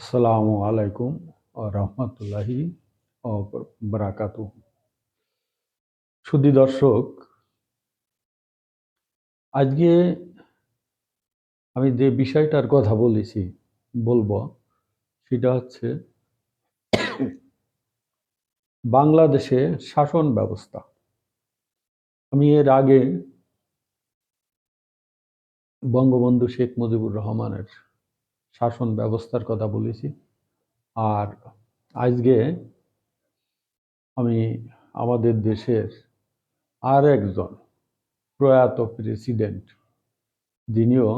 আসসালামু আলাইকুম ও রহমতুল্লাহি ও সুদী দর্শক, আজকে আমি যে বিষয়টার কথা বলেছি, বলব, সেটা হচ্ছে বাংলাদেশে শাসন ব্যবস্থা। আমি এর আগে বঙ্গবন্ধু শেখ মুজিবুর রহমানের শাসন ব্যবস্থার কথা বলেছি। আর আজকে আমি আমাদের দেশের আর একজন প্রয়াত প্রেসিডেন্ট, যিনিও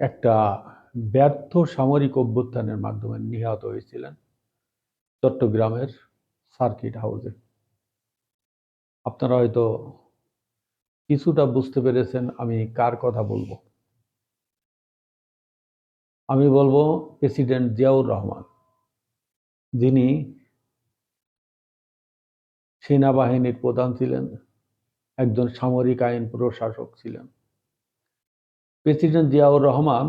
একটা ব্যর্থ সামরিক অভ্যুত্থানের মাধ্যমে নিহত হয়েছিলেন চট্টগ্রামের সার্কিট হাউসে। আপনারা হয়তো কিছুটা বুঝতে পেরেছেন আমি কার কথা বলব। আমি বলব প্রেসিডেন্ট জিয়াউর রহমান, যিনি সেনাবাহিনীর প্রধান ছিলেন, একজন সামরিক আইন প্রশাসক ছিলেন। প্রেসিডেন্ট জিয়াউর রহমান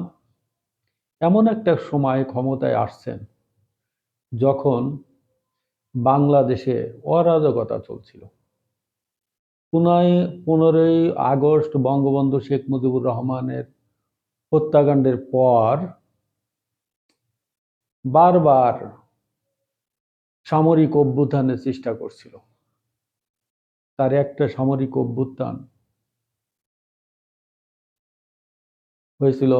এমন একটা সময় ক্ষমতায় আসছেন যখন বাংলাদেশে অরাজকতা চলছিল। পুনায়, পনেরোই আগস্ট বঙ্গবন্ধু শেখ মুজিবুর রহমানের হত্যাকাণ্ডের পর বারবার সামরিক অভ্যুত্থানের চেষ্টা করছিল। তার একটা সামরিক অভ্যুত্থান হয়েছিল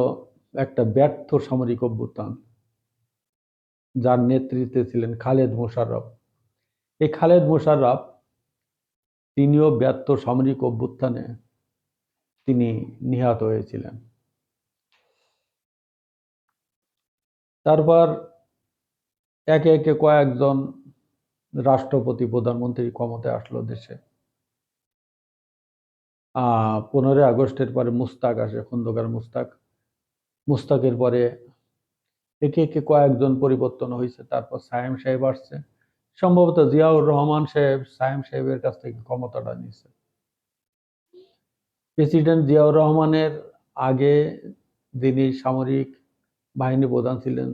একটা ব্যর্থ সামরিক অভ্যুত্থান, যার নেতৃত্বে ছিলেন খালেদ মোশাররফ। এই খালেদ মোশাররফ তিনিও ব্যর্থ সামরিক অভ্যুত্থানে তিনি নিহত হয়েছিলেন। তারপর একে একে কয়েকজন রাষ্ট্রপতি, প্রধানমন্ত্রী ক্ষমতায় আসলো দেশে। পনেরোই আগস্টের পরে মুস্তাক আসে, খন্দকার মুস্তাক। মুস্তাকের পরে একে একে কয়েকজন পরিবর্তন হয়েছে তারপর সায়েম সাহেব আসছে। সম্ভবত জিয়াউর রহমান সাহেব, সায়েম সাহেবের কাছ থেকে ক্ষমতাটা নিয়েছে প্রেসিডেন্ট জিয়াউর রহমানের আগে যিনি সামরিক বাহিনী প্রধান ছিলেন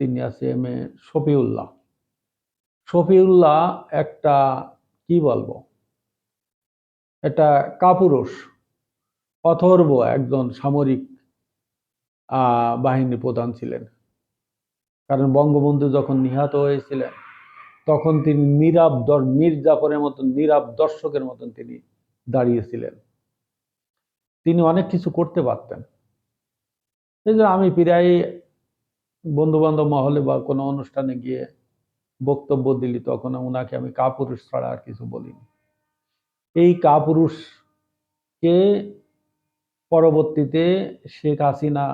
তিনি আছে এম এ শফিউল্লাহ। শফিউল্লাহ একটা, কি বলব? এটা কাপুরুষ, অথর্ব একজন সামরিক বাহিনী প্রধান ছিলেন। কারণ বঙ্গবন্ধু যখন নিহত হয়েছিলেন, তখন তিনি নীরব মীর জাফরের মতন নীরব দর্শকের মতন তিনি দাঁড়িয়েছিলেন। তিনি অনেক কিছু করতে পারতেন। এই আমি প্রায় বন্ধু বান্ধব মহলে বা কোনো অনুষ্ঠানে গিয়ে বক্তব্য দিলি, তখন ওনাকে আমি কাপুরুষ ছাড়া আর কিছু বলিনি। এই কাপুরুষকে পরবর্তীতে শেখ হাসিনা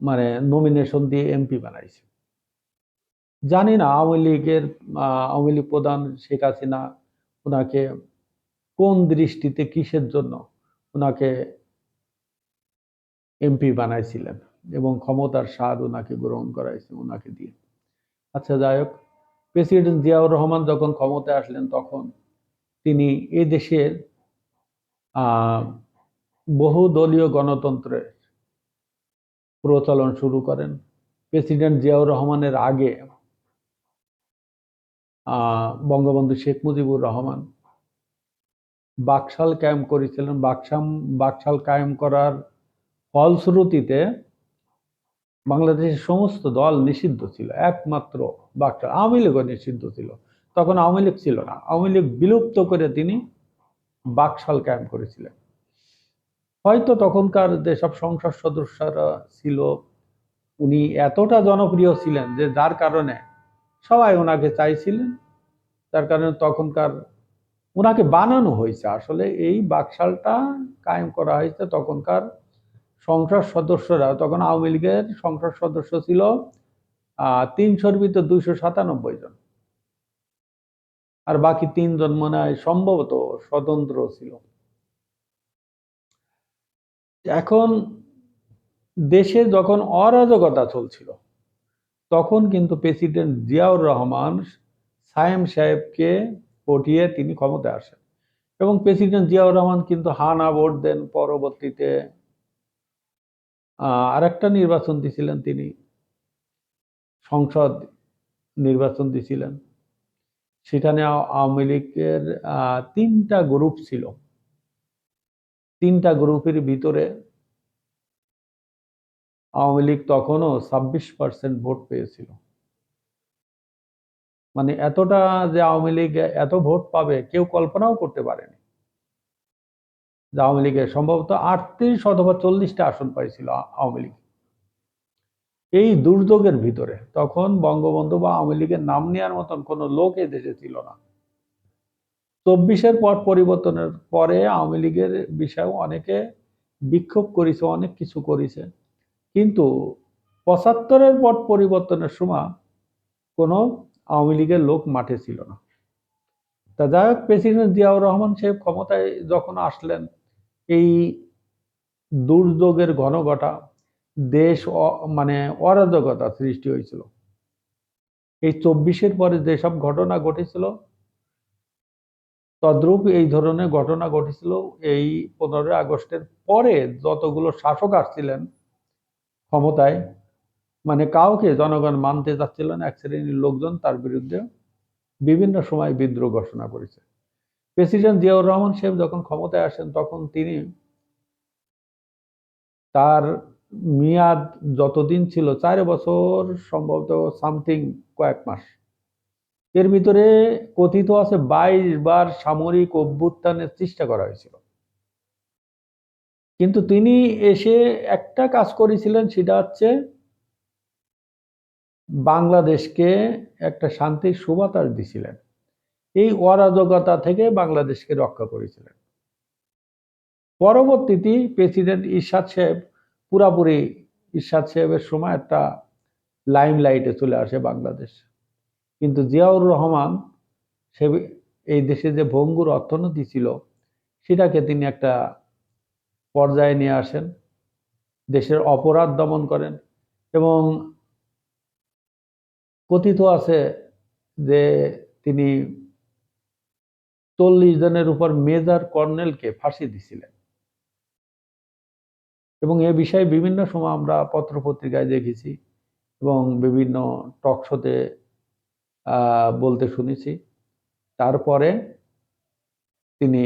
মানে নমিনেশন দিয়ে এমপি বানাইছে। জানি না, আওয়ামী লীগের আওয়ামী লীগ প্রধান শেখ হাসিনা ওনাকে কোন দৃষ্টিতে কিসের জন্য ওনাকে এমপি বানাইছিলেন এবং ক্ষমতার স্বাদ ওনাকে গ্রহণ করাইছে, ওনাকে দিয়ে। আচ্ছা যাই হোক প্রেসিডেন্ট জিয়াউর রহমান যখন ক্ষমতায় আসলেন, তখন তিনি এ দেশের বহু দলীয় গণতন্ত্রের প্রচলন শুরু করেন। প্রেসিডেন্ট জিয়াউর রহমানের আগে বঙ্গবন্ধু শেখ মুজিবুর রহমান বাকশাল কায়েম করেছিলেন। বাকশাম, বাকশাল কায়েম করার ফলশ্রুতিতে বাংলাদেশের সমস্ত দল নিষিদ্ধ ছিল, একমাত্র বাকশাল আওয়ামী লীগও নিষিদ্ধ ছিল। তখন আওয়ামী লীগ ছিল না। আওয়ামী লীগ বিলুপ্ত করে তিনি বাকশাল কায়েম করেছিলেন। হয়তো তখনকার যেসব সংসদ সদস্যরা ছিল, উনি এতটা জনপ্রিয় ছিলেন যে যার কারণে সবাই ওনাকে চাইছিলেন। তার কারণে তখনকার ওনাকে বানানো হয়েছে। আসলে এই বাকশালটা কায়েম করা হয়েছে তখনকার সংসদ সদস্যরা, তখন আওয়ামী লীগের সংসদ সদস্য ছিল তিনশোর ভিতর দুইশো সাতানব্বই জন। আর বাকি তিনজন মনে হয় সম্ভবত স্বতন্ত্র ছিল। এখন দেশে যখন অরাজকতা চলছিল, তখন কিন্তু প্রেসিডেন্ট জিয়াউর রহমান সায়েম সাহেবকে পটিয়ে তিনি ক্ষমতায় আসেন। এবং প্রেসিডেন্ট জিয়াউর রহমান কিন্তু হানা ভোট দেন পরবর্তীতে। আরেকটা নির্বাচন দিছিলেন তিনি। সংসদ নির্বাচন দিছিলেন। সেখানে আওয়ামী লীগের তিনটা গ্রুপ ছিল। তিনটা গ্রুপের ভিতরে আওয়ামী লীগ তখনও ছাব্বিশ পার্সেন্ট ভোট পেয়েছিল। মানে এতটা যে আওয়ামী লীগ এত ভোট পাবে, কেউ কল্পনাও করতে পারেনি। যে আওয়ামী লীগের সম্ভবত আটত্রিশ অথবা চল্লিশটা আসন পাইছিল আওয়ামী লীগ। এই দুর্যোগের ভিতরে তখন বঙ্গবন্ধু বা আওয়ামী লীগের নাম নেওয়ার মতন কোনো লোক এই দেশে ছিল না। চব্বিশের পর পরিবর্তনের পরে আওয়ামী লীগের বিষয়েও অনেকে বিক্ষোভ করেছে, অনেক কিছু করেছে। কিন্তু পঁচাত্তরের পর পরিবর্তনের সময় কোনো আওয়ামী লীগের লোক মাঠে ছিল না। তা যাই হোক, প্রেসিডেন্ট জিয়াউর রহমান সাহেব ক্ষমতায় যখন আসলেন এই দুর্যোগের ঘনঘটা দেশ মানে অরাজকতা সৃষ্টি হয়েছিল। এই চব্বিশের পরে যেসব ঘটনা ঘটেছিল, তদ্রূপ এই ধরনের ঘটনা ঘটেছিল। এই পনেরোই আগস্টের পরে যতগুলো শাসক আসছিলেন ক্ষমতায় মানে কাউকে জনগণ মানতে চাচ্ছিল না, এক শ্রেণির লোকজন তার বিরুদ্ধে বিভিন্ন সময় বিদ্রোহ ঘোষণা করেছে। প্রেসিডেন্ট জিয়াউর রহমান সাহেব যখন ক্ষমতায় আসেন, তখন তিনি তার মেয়াদ যতদিন ছিল, চার বছর সম্ভবত সামথিং কয়েক মাস। এর ভিতরে কথিত আছে বাইশ বার সামরিক অভ্যুত্থানের চেষ্টা করা হয়েছিল। কিন্তু তিনি এসে একটা কাজ করেছিলেন, সেটা হচ্ছে বাংলাদেশকে একটা শান্তির সুবাতাস দিছিলেন। এই অরাজকতা থেকে বাংলাদেশকে রক্ষা করেছিলেন। পরবর্তীতে প্রেসিডেন্ট ইরশাদ সাহেব, পুরাপুরি ইরশাদ সাহেবের সময় একটা লাইমলাইটে চলে আসে বাংলাদেশ। কিন্তু জিয়াউর রহমান সে এই দেশে যে ভঙ্গুর অর্থনীতি ছিল, সেটাকে তিনি একটা পর্যায়ে নিয়ে আসেন, দেশের অপরাধ দমন করেন এবং কথিত আছে যে তিনি চল্লিশ জনের উপর মেজর কর্নেলকে ফাঁসি দিছিলেন। এবং এ বিষয়ে বিভিন্ন সময় আমরা পত্রপত্রিকায় দেখেছি এবং বিভিন্ন টক শোতে বলতে শুনেছি। তারপরে তিনি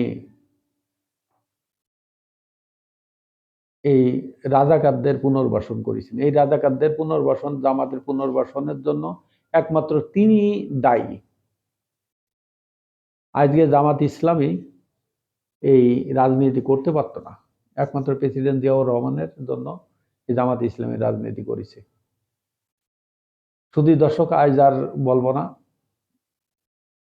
এই রাজাকারদের পুনর্বাসন করেছেন। এই রাজাকারদের পুনর্বাসন জামাতের পুনর্বাসনের জন্য একমাত্র তিনি দায়ী। আজকে জামাত ইসলামী এই রাজনীতি করতে পারতো না। একমাত্র প্রেসিডেন্ট জিয়াউর রহমানের জন্য জামাত ইসলামী রাজনীতি করেছে। শুধু দর্শক, আজ আর বলব না,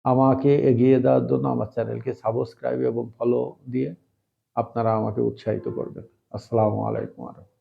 আমাকে এগিয়ে দেওয়ার জন্য আমার চ্যানেলকে সাবস্ক্রাইব এবং ফলো দিয়ে আপনারা আমাকে উৎসাহিত করবেন। আসসালামু আলাইকুম আরহাম